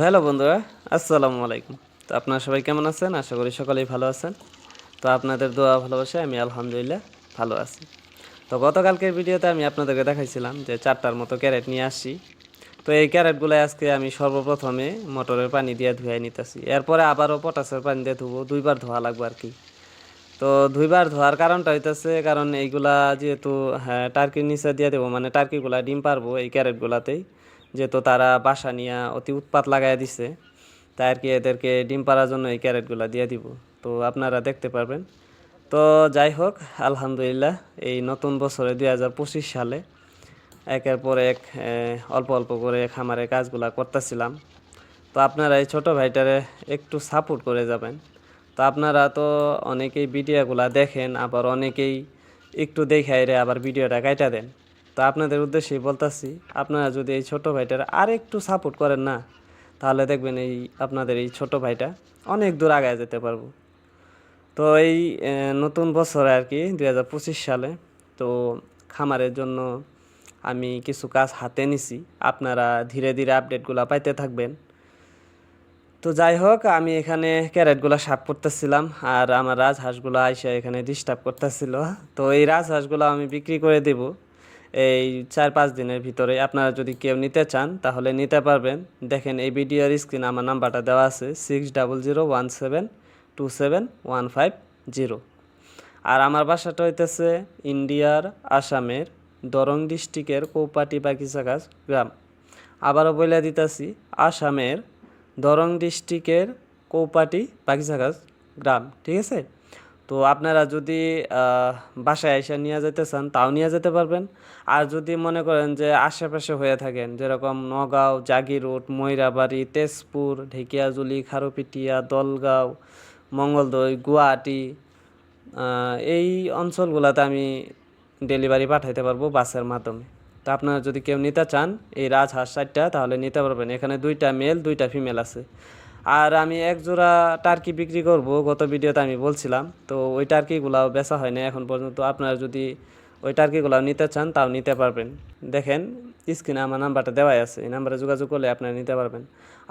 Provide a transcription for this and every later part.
Hello বন্ধুরা, আসসালামু আলাইকুম। তো আপনারা সবাই কেমন আছেন? আশা করি সকলেই ভালো আছেন। তো আপনাদের দোয়া ভালোবাসায় আমি আলহামদুলিল্লাহ ভালো আছি। তো গতকালকের ভিডিওতে আমি আপনাদেরকে দেখাইছিলাম যে চারটার মতো ক্যারেট নিয়ে আসি তো এই ক্যারেটগুলো আজকে আমি সর্বপ্রথমে মোটরের পানি দিয়ে ধুয়ে নিতেছি। এরপরে আবারও পটাশের পানি দিয়ে ধুবো, দুইবার ধোয়া লাগবে আর কি। তো দুইবার ধোয়ার কারণটা হইতেছে, কারণ এইগুলা যেহেতু হ্যাঁ টার্কির নিচে দিয়ে দেবো মানে টার্কিগুলা ডিম পারব এই ক্যারেটগুলাতেই। যেহেতু তারা বাসা নিয়ে অতি উৎপাত লাগাই দিছে, তাই আর কি এদেরকে ডিম পাড়ার জন্য এই ক্যারেটগুলা দিয়ে দিব। তো আপনারা দেখতে পারবেন। তো যাই হোক, আলহামদুলিল্লাহ, এই নতুন বছরে দুই হাজার পঁচিশ সালে একের পর এক অল্প অল্প করে খামারে কাজগুলা করতেছিলাম। তো আপনারা এই ছোটো ভাইটারে একটু সাপোর্ট করে যাবেন। তো আপনারা তো অনেকেই ভিডিওগুলা দেখেন, আবার অনেকেই একটু দেখাই রে আবার ভিডিওটা কাইটা দেন। তো আপনাদের উদ্দেশ্যেই বলতাছি, আপনারা যদি এই ছোটো ভাইটার আর একটু সাপোর্ট করেন না, তাহলে দেখবেন এই আপনাদের এই ছোটো ভাইটা অনেক দূর আগায় যেতে পারব। তো এই নতুন বছরে আর কি দুই হাজার পঁচিশ সালে, তো খামারের জন্য আমি কিছু কাজ হাতে নিছি। আপনারা ধীরে ধীরে আপডেটগুলো পাইতে থাকবেন। তো যাই হোক, আমি এখানে ক্যারেটগুলো সাফ করতেছিলাম, আর আমার রাজহাঁসগুলো আইসা এখানে ডিস্টার্ব করতেছিল। তো এই রাজহাঁসগুলো আমি বিক্রি করে দেব। এই চার পাঁচ দিনের ভিতরে আপনারা যদি কেউ নিতে চান, তাহলে নিতে পারবেন। দেখেন এই ভিডিওর স্ক্রিন আমার নাম্বারটা দেওয়া আছে six double zero one seven two seven one five zero আর আমার বাসাটা হইতেছে ইন্ডিয়ার আসামের দরং ডিস্ট্রিক্টের কৌপাটি বাগিচাগাছ গ্রাম। আবারও বলে দিতেছি, আসামের দরং ডিস্ট্রিক্টের কৌপাটি বাগিচাগাছ গ্রাম, ঠিক আছে? তো আপনারা যদি বাসায় এসে নিয়ে যেতে চান তাও নিয়ে যেতে পারবেন। আর যদি মনে করেন যে আশেপাশে হয়ে থাকেন, যেরকম নগাঁও জাগিরোড ময়রাবাড়ি, তেজপুর, ঢেকিয়াজুলি, খারুপিটিয়া, দলগাঁও, মঙ্গলদৈ, গুয়াহাটি এই অঞ্চলগুলোতে আমি ডেলিভারি পাঠাইতে পারব বাসের মাধ্যমে। তা আপনারা যদি কেউ নিতে চান, এই রাজহাঁস চারটা তাহলে নিতে পারবেন। এখানে দুইটা মেল, দুইটা ফিমেল আছে। আর আমি এক জোড়া টার্কি বিক্রি করব, গত ভিডিওতে আমি বলছিলাম। তো ওই টার্কিগুলাও বেচা হয় না এখন পর্যন্ত। আপনারা যদি ওই টার্কিগুলাও নিতে চান, তাও নিতে পারবেন। দেখেন স্ক্রিনে আমার নাম্বারটা দেওয়াই আছে। এই নাম্বারে যোগাযোগ করলে আপনারা নিতে পারবেন।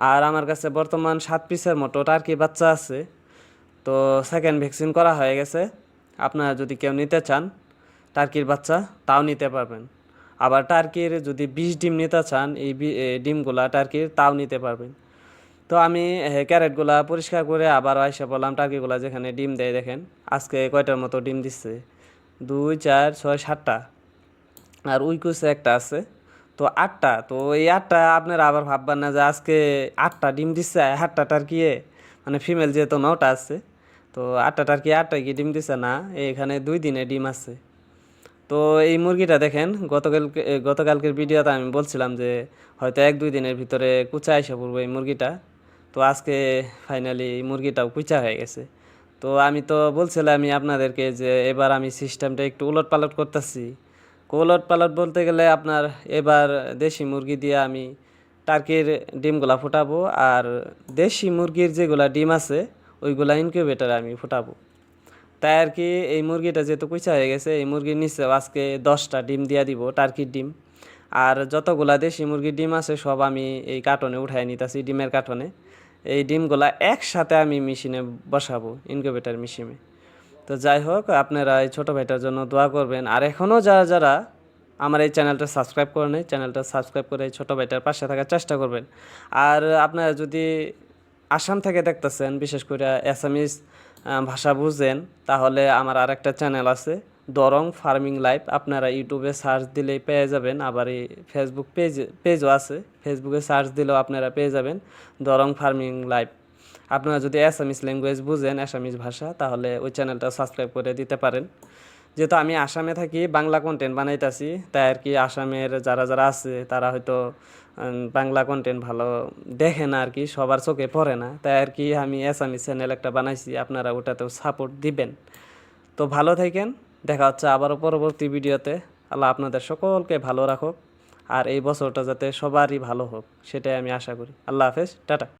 আর আমার কাছে বর্তমান সাত পিসের মতো টার্কি বাচ্চা আছে। তো সেকেন্ড ভ্যাকসিন করা হয়ে গেছে। আপনারা যদি কেউ নিতে চান টার্কির বাচ্চা, তাও নিতে পারবেন। আবার টার্কির যদি বিশ ডিম নিতে চান, এই ডিমগুলা টার্কির তাও নিতে পারবেন। তো আমি ক্যারেটগুলা পরিষ্কার করে আবার আইসা বললাম টার্কিগুলা যেখানে ডিম দেয় দেখেন। আজকে কয়টার মতো ডিম দিচ্ছে দুই চার ছয় সাতটা। আর উইকুসে একটা আছে। তো আটটা তো এই আটটা আপনারা আবার ভাববেন না যে আজকে আটটা ডিম দিচ্ছে আটটা টার্কি মানে ফিমেল যেহেতু নটা আছে তো আটটা টার্কি আটটা কি ডিম দিচ্ছে না? এখানে দুই দিনে ডিম আছে। তো এই মুরগিটা দেখেন গতকালকে এ, গতকালকের ভিডিওতে আমি বলছিলাম যে হয়তো এক দুই দিনের ভিতরে কুচা এসে পড়ব এই মুরগিটা। তো আজকে ফাইনালি মুরগিটাও কুচা হয়ে গেছে। তো আমি তো বলছিলাম আমি আপনাদেরকে যে এবার আমি সিস্টেমটা একটু উলট পালট করতেছি। উলট পালট বলতে গেলে আপনার এবার দেশি মুরগি দিয়ে আমি টার্কির ডিমগুলা ফোটাবো আর দেশি মুরগির যেগুলা ডিম আছে, ওইগুলা ইনকিউবেটারে আমি ফুটাবো। তাই আর কি এই মুরগিটা যেহেতু কুচা হয়ে গেছে, এই মুরগির নিচে আজকে দশটা ডিম দিয়া দিব টার্কির ডিম। আর যতগুলা দেশি মুরগির ডিম আছে, সব আমি এই কার্টনে উঠাই নিতেছি, ডিমের কার্টনে এই ডিমগুলা একসাথে আমি মেশিনে বসাবো ইনকিউবেটার মেশিনে। তো যাই হোক, আপনারা এই ছোটো ভাইটার জন্য দোয়া করবেন। আর এখনও যারা যারা আমার এই চ্যানেলটা সাবস্ক্রাইব করে নেই, চ্যানেলটা সাবস্ক্রাইব করে এই ছোটো ভাইটার পাশে থাকার চেষ্টা করবেন। আর আপনারা যদি আসাম থেকে দেখতেছেন, বিশেষ করে অ্যাসামিস ভাষা বুঝেন, তাহলে আমার আর একটা চ্যানেল আছে। দরং ফার্মিং লাইফ আপনারা ইউটিউবে সার্চ দিলেই পেয়ে যাবেন। আবার এই ফেসবুক পেজ পেজও আছে। ফেসবুকে সার্চ দিলেও আপনারা পেয়ে যাবেন দরং ফার্মিং লাইফ আপনারা যদি অ্যাসামিস ল্যাঙ্গুয়েজ বুঝেন অ্যাসামিস ভাষা, তাহলে ওই চ্যানেলটা সাবস্ক্রাইব করে দিতে পারেন। যেহেতু আমি আসামে থাকি, বাংলা কন্টেন্ট বানাইতেছি, তাই আর কি আসামের যারা যারা আছে, তারা হয়তো বাংলা কন্টেন্ট ভালো দেখে না আর কি, সবার চোখে পড়ে না। তাই আর কি আমি অ্যাসামিস চ্যানেল একটা বানাইছি, আপনারা ওটাতেও সাপোর্ট দিবেন। তো ভালো থাকেন। দেখা হচ্ছে আবারও পরবর্তী ভিডিওতে। আল্লাহ আপনাদের সকলকে ভালো রাখুক। আর এই বছরটা যাতে সবারই ভালো হোক, সেটাই আমি আশা করি। আল্লাহ হাফেজ, টাটা।